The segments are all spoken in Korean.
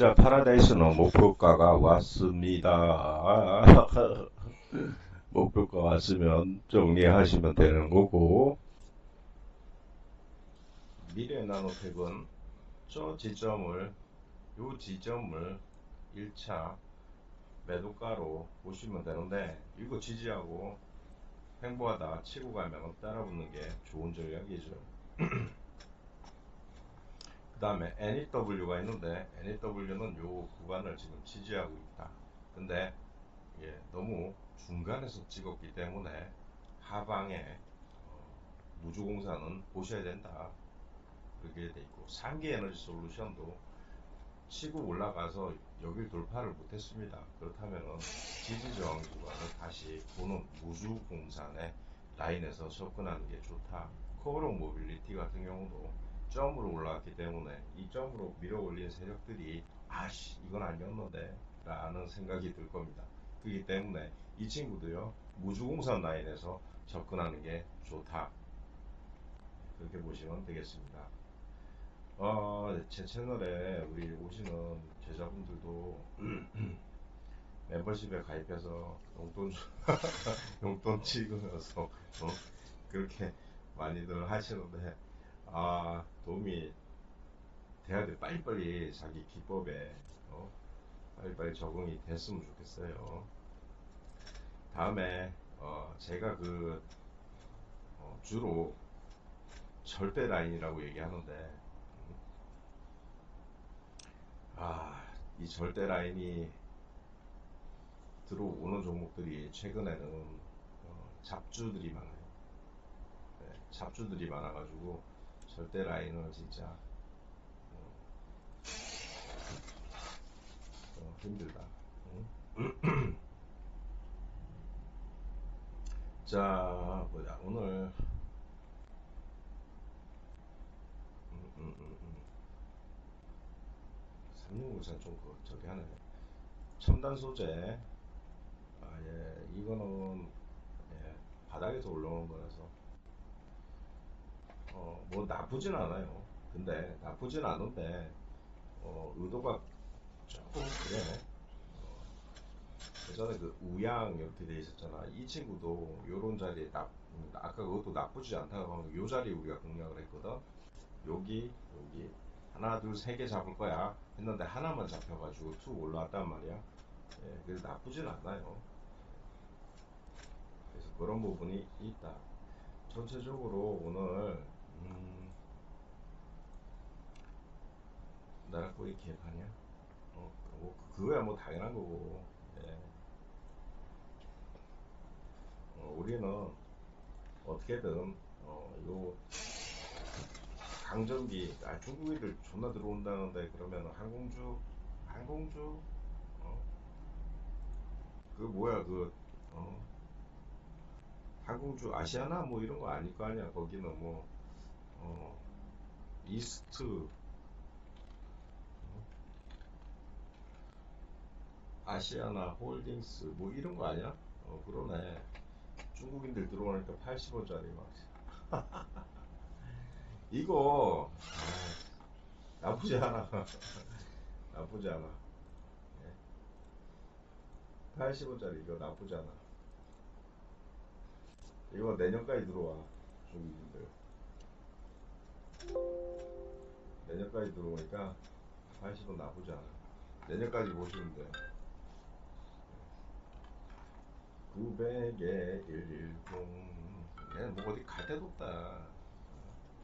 자, 파라다이스는 목표가가 왔습니다. 목표가 왔으면 정리하시면 되는 거고, 미래 나노텍은 저 지점을, 요 지점을 1차 매도가로 보시면 되는데, 이거 지지하고 횡보하다 치고 가면 따라 붙는 게 좋은 전략이죠. 그 다음에 NEW가 있는데 NEW는 요 구간을 지금 지지하고 있다. 근데 예, 너무 중간에서 찍었기 때문에 하방에 어, 무주공사는 보셔야 된다. 그렇게 돼 있고 상기 에너지 솔루션도 치고 올라가서 여길 돌파를 못했습니다. 그렇다면은 지지 저항 구간을 다시 보는 무주공산의 라인에서 접근하는 게 좋다. 코어롱 모빌리티 같은 경우도 점으로 올라왔기 때문에 이 점으로 밀어 올린 세력들이 아씨 이건 아니었는데 라는 생각이 들 겁니다. 그렇기 때문에 이 친구도요 무주공산 라인에서 접근하는 게 좋다. 그렇게 보시면 되겠습니다. 어, 제 채널에 우리 오시는 제자분들도 멤버십에 가입해서 용돈 주- 용돈 찍으면서 어, 그렇게 많이들 하시는데 아 도움이 돼야 돼 빨리빨리 자기 기법에 어, 빨리빨리 적응이 됐으면 좋겠어요. 다음에 어, 제가 그 어, 주로 절대 라인이라고 얘기하는데 아, 이 절대 라인이 들어오는 종목들이 최근에는 어, 잡주들이 많아요. 네, 잡주들이 많아가지고 절대 라인은 진짜 어, 어, 힘들다. 응? 자, 보자. 오늘 음, 음, 음, 음. 삼육물산 좀 그, 저기 하네. 첨단 소재. 아, 예. 이거는, 예. 바닥에서 올라오는 거라서. 어, 뭐 나쁘진 않아요. 근데, 나쁘진 않은데, 어, 의도가 조금 그래. 어, 예전에 그 우양 이렇게 돼 있었잖아. 이 친구도 요런 자리에 나, 음, 아까 그것도 나쁘지 않다고 하면 요 자리 우리가 공략을 했거든. 여기, 여기. 하나, 둘, 세 개 잡을 거야. 했는데 하나만 잡혀가지고 툭 올라왔단 말이야. 예, 그래서 나쁘진 않아요. 그래서 그런 부분이 있다. 전체적으로 오늘, 음, 나락거리 개판이야? 어, 뭐, 그거야 뭐 당연한 거고. 예. 어, 우리는 어떻게든, 어, 요, 강전기, 아, 중국인들 존나 들어온다는데 그러면 항공주, 항공주, 어, 그 뭐야 그, 어, 항공주 아시아나 뭐 이런 거 아닐 거 아니야. 거기는 뭐, 어, 이스트, 어, 아시아나 홀딩스 뭐 이런 거 아니야? 어, 그러네. 중국인들 들어오니까 80원짜리 막. 이거 아, 나쁘지 않아. 나쁘지 않아. 예. 80원짜리 이거 나쁘지 않아. 이거 내년까지 들어와 중국인들. 내년까지 들어오니까 80원 나쁘지 않아. 내년까지 보시면 돼. 900에 110. 얘는 뭐 어디 갈 데도 없다.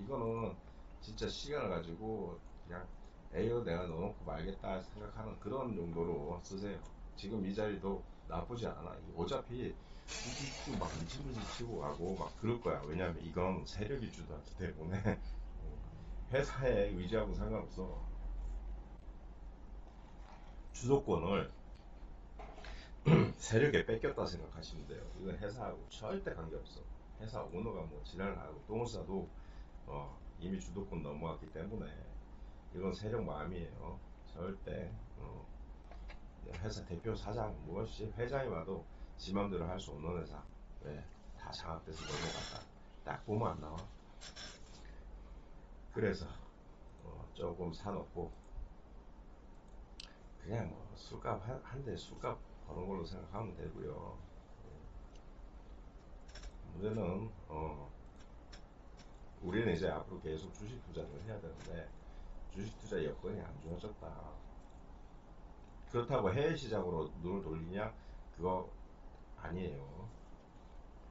이거는 진짜 시간을 가지고 그냥 에이어 내가 넣어놓고 말겠다 생각하는 그런 용도로 쓰세요. 지금 이 자리도 나쁘지 않아. 어차피 뚝뚝뚝 막 미친 듯이 치고 가고 막 그럴 거야. 왜냐면 이건 세력이 주도하기 때문에 회사에 의지하고 상관없어. 주도권을 세력에 뺏겼다 생각하시면 돼요. 이건 회사하고 절대 관계없어. 회사 오너가 뭐 지랄을 하고 똥을 싸도 어, 이미 주도권 넘어갔기 때문에 이건 세력 마음이에요. 절대 어, 회사 대표 사장 무엇이 회장이 와도 지 맘대로 할 수 없는 회사 왜? 다 장악돼서 넘어갔다. 딱 보면 안 나와. 그래서 어, 조금 사놓고 그냥 뭐 술값 한대 술값 버는 걸로 생각하면 되고요. 문제는 어 우리는 이제 앞으로 계속 주식 투자를 해야 되는데 주식 투자 여건이 안 좋아졌다. 그렇다고 해외 시장으로 눈을 돌리냐? 그거 아니에요.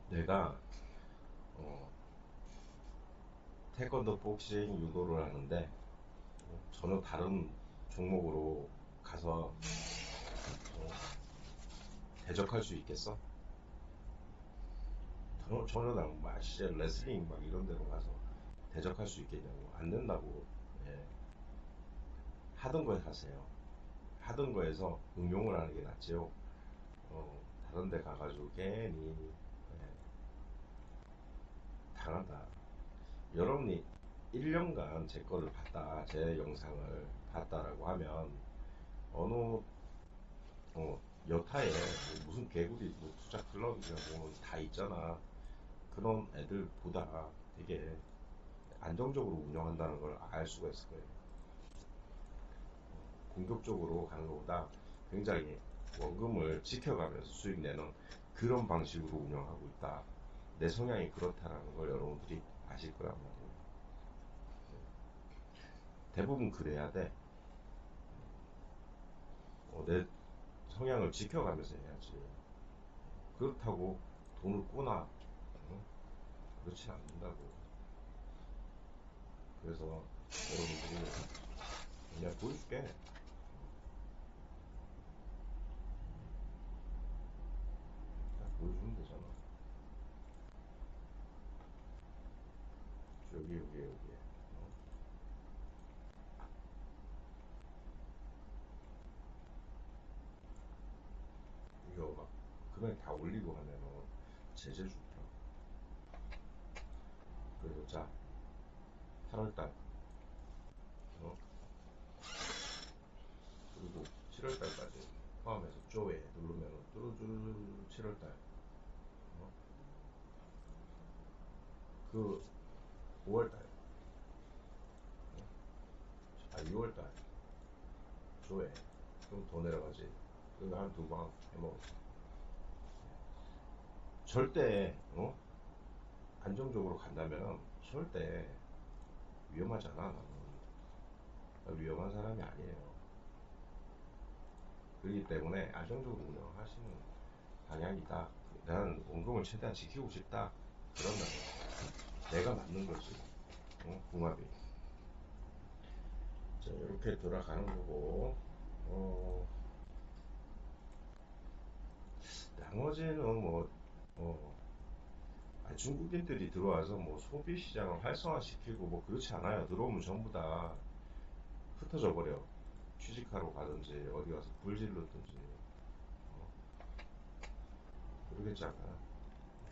내가 어, 태권도 복싱 유도를 하는데 어, 전혀 다른 종목으로 가서 어, 대적할 수 있겠어? 전혀, 전혀 다른 막 진짜 레슬링 막 이런 데로 가서 대적할 수 있겠냐고. 안 된다고. 예. 하던 거에 하세요. 하던 거에서 응용을 하는 게 낫지요. 어, 다른 데 가가지고 괜히 예, 당한다 여러분이 1년간 제 거를 봤다 제 영상을 봤다라고 하면 어느 어, 여타에 뭐 무슨 개구리 뭐 투자 클럽이나 뭐다 있잖아 그런 애들보다 되게 안정적으로 운영한다는 걸 알 수가 있을 거예요. 공격적으로 가는 것보다 굉장히 원금을 지켜가면서 수익 내는 그런 방식으로 운영하고 있다. 내 성향이 그렇다라는 걸 여러분들이 아실 거란 말이에요. 대부분 그래야 돼. 어, 내 성향을 지켜가면서 해야지. 그렇다고 돈을 꼬나 어? 그렇진 않는다고. 그래서 여러분들이 그냥 보여줄게. 그냥 보여주면 되잖아. 여기 여기 여기. 어? 이거 막 금액 다 올리고 하면은 제재 줄게. 그래서 자 8월달 어? 그리고 7월달까지 포함해서 쪼에 누르면 뚜루뚜루 7월달 어? 그 5월달. 어? 아 6월달. 쪼에 그럼 더 내려가지. 그거 한 두 방 해먹었어. 절대 어? 안정적으로 간다면 절대 위험하잖아 나는. 나 위험한 사람이 아니에요. 그렇기 때문에 안정적으로 운영하시는 방향이다. 나는 원금을 최대한 지키고 싶다. 그러면 내가 맞는 거지 어? 궁합이 자 이렇게 돌아가는 거고 어, 나머지는 뭐 어, 아, 중국인들이 들어와서 뭐 소비 시장을 활성화시키고 뭐 그렇지 않아요. 들어오면 전부 다 흩어져 버려. 취직하러 가든지 어디 가서 불 질렀든지 어, 그러겠지 않나?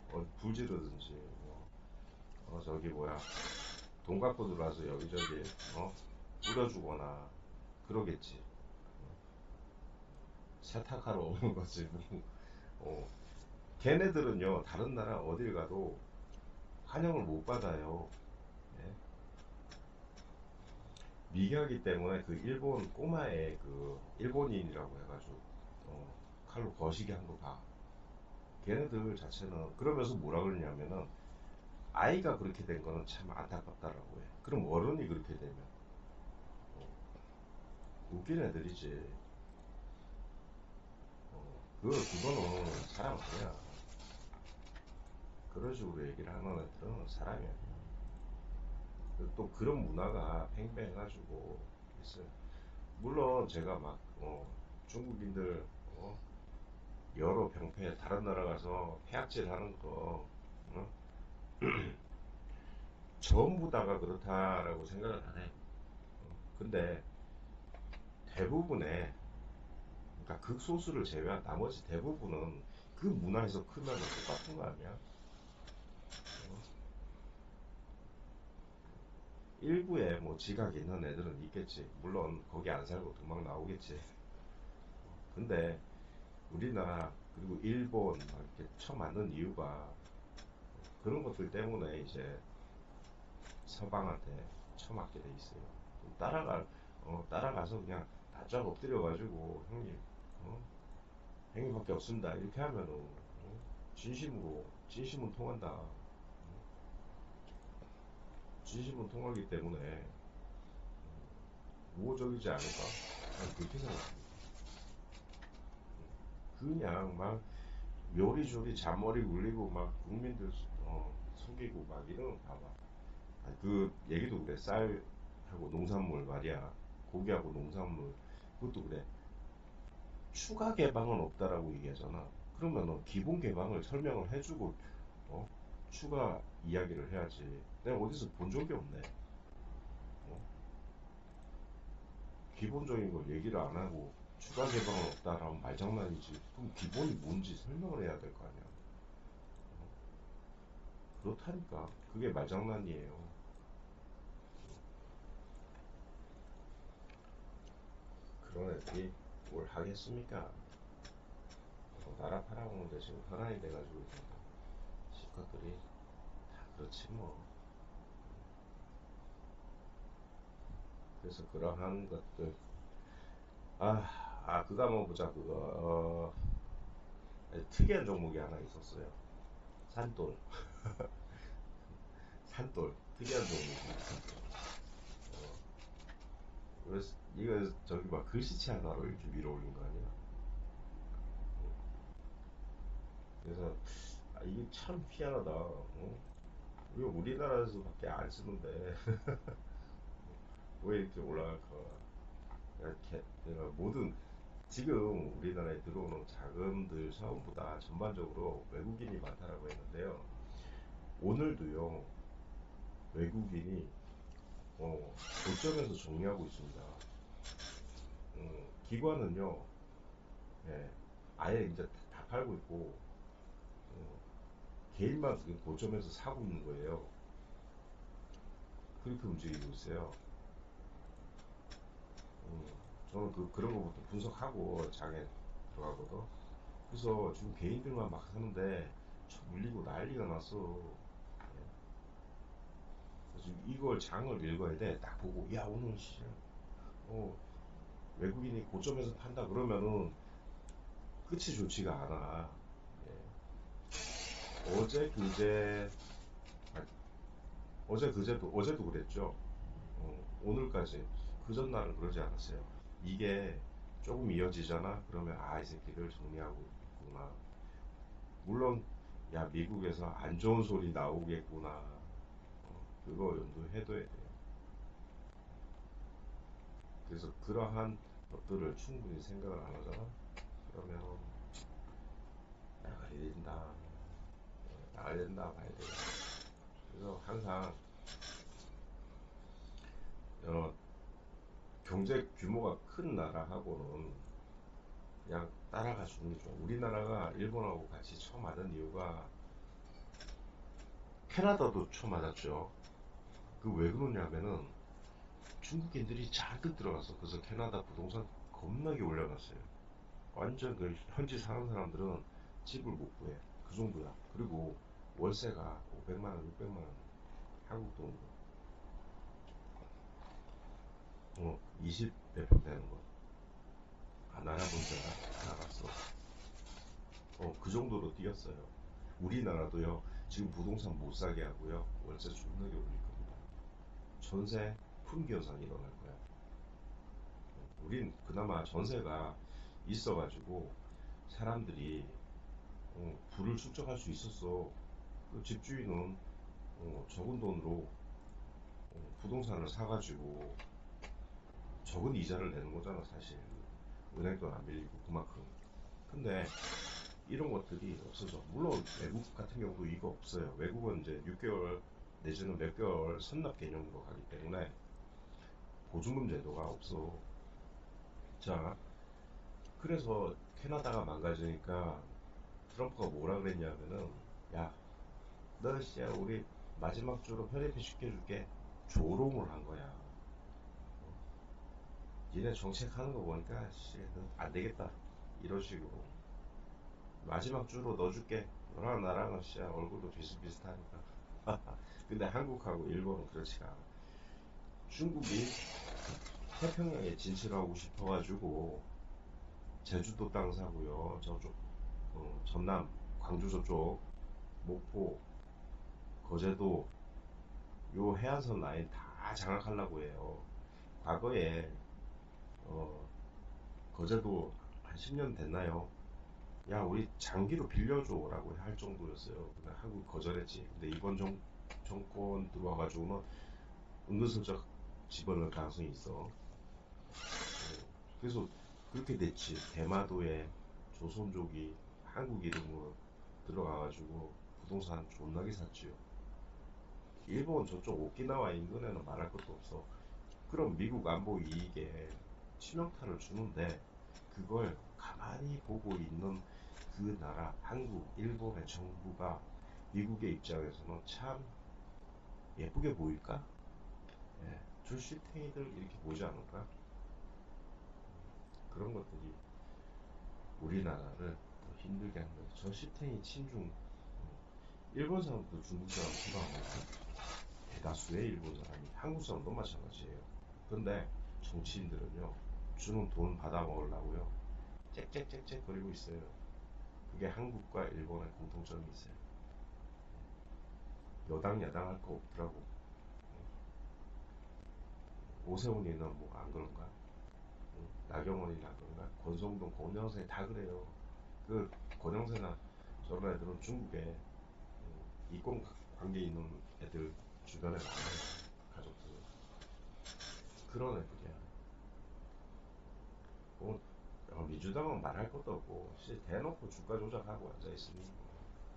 어, 불 지르든지 뭐, 어, 저기 뭐야 돈 갖고 들어와서 여기저기 어, 뿌려주거나 그러겠지. 어, 세탁하러 오는 거지. 뭐. 어, 걔네들은요 다른 나라 어딜 가도 환영을 못 받아요. 예. 미개하기 때문에 그 일본 꼬마의 그 일본인이라고 해가지고 어, 칼로 거시기 한 거 봐. 걔네들 자체는 그러면서 뭐라 그러냐면은 아이가 그렇게 된 거는 참 안타깝다라고 해. 그럼 어른이 그렇게 되면 어, 웃긴 애들이지. 어, 그 그거는 사람 아니야. 그런 식으로 얘기를 하는 애들은 사람이 아니야. 또 그런 문화가 팽배해가지고 있어요. 물론 제가 막 어, 중국인들 어, 여러 병폐 다른 나라 가서 폐악질 하는 거 어? 전부 다가 그렇다라고 생각을 안 해. 어, 근데 대부분의 그러니까 극소수를 제외한 나머지 대부분은 그 문화에서 크면 똑같은 거 아니야? 일부에 뭐 지각 있는 애들은 있겠지. 물론 거기 안 살고 도망 나오겠지. 근데 우리나라 그리고 일본 이렇게 처음 만든 이유가 그런 것들 때문에 이제 서방한테 처맞게 돼 있어요. 따라가 어, 따라가서 그냥 바짝 엎드려가지고 형님, 어? 형님밖에 없습니다. 이렇게 하면은 어? 진심으로 진심은 통한다. 어? 진심은 통하기 때문에 우호적이지 않을까? 난 그렇게 생각합니다. 그냥 막 요리조리 잔머리 굴리고 막 국민들 어, 속이고 막 이런 거 봐봐. 그 얘기도 그래. 쌀하고 농산물 말이야. 고기하고 농산물 그것도 그래. 추가 개방은 없다라고 얘기하잖아. 그러면은 기본 개방을 설명을 해주고 어? 추가 이야기를 해야지. 내가 어디서 본 적이 없네. 어? 기본적인 걸 얘기를 안 하고 추가 개방은 없다라면 말장난이지. 그럼 기본이 뭔지 설명을 해야 될 거 아니야. 어? 그렇다니까. 그게 말장난이에요. 그런 애들이 뭘 하겠습니까? 어, 나라 팔아먹는데 지금 현안이 돼가지고 실컷들이 다 그렇지 뭐. 그래서 그러한 것들 아, 아 그거 한번 보자 그거 어, 특이한 종목이 하나 있었어요 산돌 산돌 특이한 종목이 있었어요 어, 그래서 이거 저기 막 글씨체 하나로 이렇게 밀어 올린 거 아니야? 그래서 아, 이게 참 희한하다. 어? 이거 우리나라에서밖에 안 쓰는데. 왜 이렇게 올라갈까? 이렇게 내가 모든 지금 우리나라에 들어오는 자금들 사업보다 전반적으로 외국인이 많다라고 했는데요. 오늘도요 외국인이 어, 고점에서 정리하고 있습니다. 음, 기관은요, 예, 아예 이제 다 팔고 있고 어, 개인만 그 고점에서 사고 있는 거예요. 그렇게 움직이고 있어요. 음, 저는 그, 그런 거부터 분석하고 장에 들어가거든. 그래서 지금 개인들만 막 사는데 쳐 물리고 난리가 났어. 이걸 장을 읽어야 돼. 딱 보고, 야, 오늘 씨, 어, 외국인이 고점에서 판다 그러면은 끝이 좋지가 않아. 예. 어제, 그제, 아, 어제, 그제도, 어제도 그랬죠. 어, 오늘까지. 그 전날은 그러지 않았어요. 이게 조금 이어지잖아? 그러면 아, 이 새끼들 정리하고 있구나. 물론, 야, 미국에서 안 좋은 소리 나오겠구나. 어, 그거 염두해둬야 돼요. 그래서 그러한 것들을 충분히 생각을 안 하잖아? 그러면 나가야 된다. 어, 나가야 된다, 봐야 돼. 그래서 항상 어, 경제 규모가 큰 나라하고는 그냥 따라가 주는 게 좋아. 우리나라가 일본하고 같이 처음 맞은 이유가 캐나다도 처음 맞았죠. 그 왜 그러냐면은 중국인들이 잔뜩 들어가서 그래서 캐나다 부동산 겁나게 올려놨어요. 완전 그 현지 사는 사람들은 집을 못 구해. 그 정도야. 그리고 월세가 500만 원, 600만 원. 한국 돈으로. 어, 20배평 되는 거. 아, 나라 문제가 나갔어. 어, 그 정도로 뛰었어요. 우리나라도요, 지금 부동산 못 사게 하고요, 월세 존나게 올릴 겁니다. 전세 품귀 현상이 일어날 거야. 우린 그나마 전세가 있어가지고, 사람들이, 어, 부를 축적할 수 있었어. 그 집주인은, 어, 적은 돈으로, 어, 부동산을 사가지고, 적은 이자를 내는 거잖아, 사실. 은행 돈 안 빌리고 그만큼. 근데 이런 것들이 없어져. 물론 외국 같은 경우도 이거 없어요. 외국은 이제 6개월 내지는 몇 개월 선납 개념으로 가기 때문에 보증금 제도가 없어. 자, 그래서 캐나다가 망가지니까 트럼프가 뭐라 그랬냐면은 야, 너 씨야 우리 마지막 주로 편입 시켜줄게. 조롱을 한 거야. 니네 정책하는 거 보니까 씨, 안 되겠다. 이런 식으로. 마지막 주로 넣어줄게. 너랑 나랑은 씨 얼굴도 비슷비슷하니까. 근데 한국하고 일본은 그렇지가. 중국이 태평양에 진출하고 싶어가지고 제주도 땅 사고요. 저쪽 어, 전남 광주 저쪽 목포 거제도 요 해안선 라인 다 장악하려고 해요. 과거에 어, 거제도 한 10년 됐나요? 야 우리 장기로 빌려줘라고 할 정도였어요. 근데 한국 거절했지. 근데 이번 정, 정권 들어와가지고는 은근슬쩍 집어넣을 가능성이 있어. 어, 그래서 그렇게 됐지. 대마도에 조선족이 한국 이름으로 들어가가지고 부동산 존나게 샀지요. 일본 저쪽 오키나와 인근에는 말할 것도 없어. 그럼 미국 안보 이익에 치명타를 주는데 그걸 가만히 보고 있는 그 나라 한국, 일본의 정부가 미국의 입장에서는 참 예쁘게 보일까? 예, 출시탱이들 이렇게 보지 않을까? 그런 것들이 우리나라를 더 힘들게 하는 거죠. 저 시탱이 친중 일본 사람도 중국 사람 싫어합니다. 대다수의 일본 사람이 한국 사람도 마찬가지예요. 근데 정치인들은요 주는 돈 받아 먹으려고요 짹짹짹짹 거리고 있어요. 그게 한국과 일본의 공통점이 있어요. 여당 야당 할 거 없더라고. 오세훈이는 뭐 안 그런가? 나경원이나 그런가? 권성동, 권영세 다 그래요. 그 권영세나 저런 애들은 중국에 음, 이권 관계 있는 애들 주변에. 가족들. 그런 애들이야. 민주당은 말할 것도 없고, 씨, 대놓고 주가 조작하고 앉아 있으니,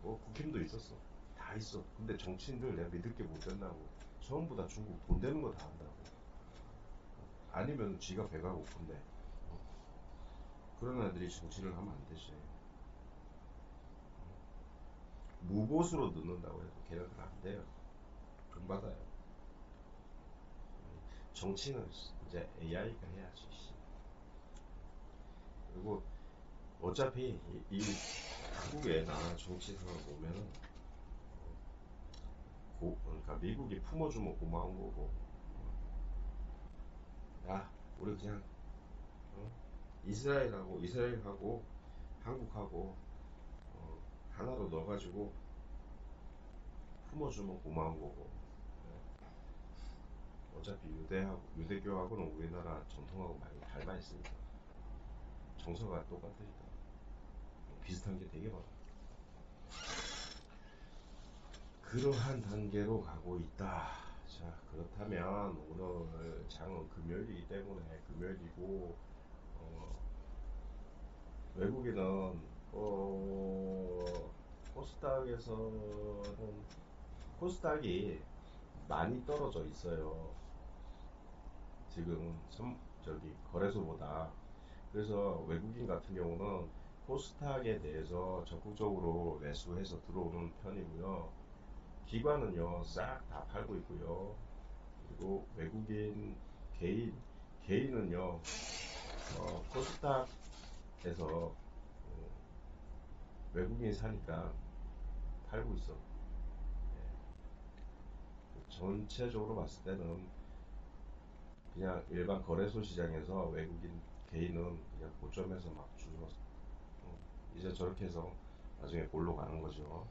뭐, 국힘도 있었어. 다 있어. 근데 정치인들 내가 믿을 게 못 된다고. 전부 다 중국 돈 되는 거 다 한다고. 아니면 지가 배가 고픈데. 어. 그런 애들이 정치를 하면 안 되지. 무보수로 넣는다고 해도 걔네들 안 돼요. 돈 받아요. 정치는 이제 AI가 해야지. 씨. 그리고 어차피 이, 이 한국에 나 정치 상황 보면은 고, 그러니까 미국이 품어주면 고마운 거고 야 우리 그냥 어? 이스라엘하고 이스라엘하고 한국하고 어, 하나로 넣어가지고 품어주면 고마운 거고 네. 어차피 유대하고 유대교하고는 우리나라 전통하고 많이 닮아 있으니까 정서가 똑같으니까 비슷한 게 되게 많아. 그러한 단계로 가고 있다. 자 그렇다면 오늘 장은 금요일이기 때문에 금요일이고 어, 외국인은 어, 코스닥에서는 코스닥이 많이 떨어져 있어요. 지금 선, 저기 거래소보다 그래서 외국인 같은 경우는 코스닥에 대해서 적극적으로 매수해서 들어오는 편이고요. 기관은요 싹 다 팔고 있고요. 그리고 외국인 개인 개인은요 어, 코스닥에서 어, 외국인이 사니까 팔고 있어. 예. 전체적으로 봤을 때는 그냥 일반 거래소 시장에서 외국인 개인은 그냥 고점에서 막 어, 이제 저렇게 해서 나중에 골로 가는 거죠.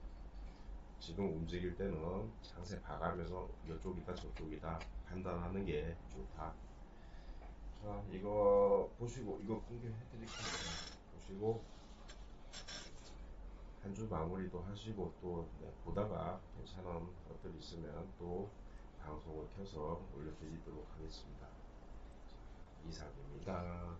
지금 움직일 때는 장세 봐가면서 이쪽이다 저쪽이다 판단하는 게 좋다. 자 이거 보시고 이거 공개해 드릴게요. 보시고 한 주 마무리도 하시고 또 네, 보다가 괜찮은 것들 있으면 또 방송을 켜서 올려드리도록 하겠습니다. 이상입니다.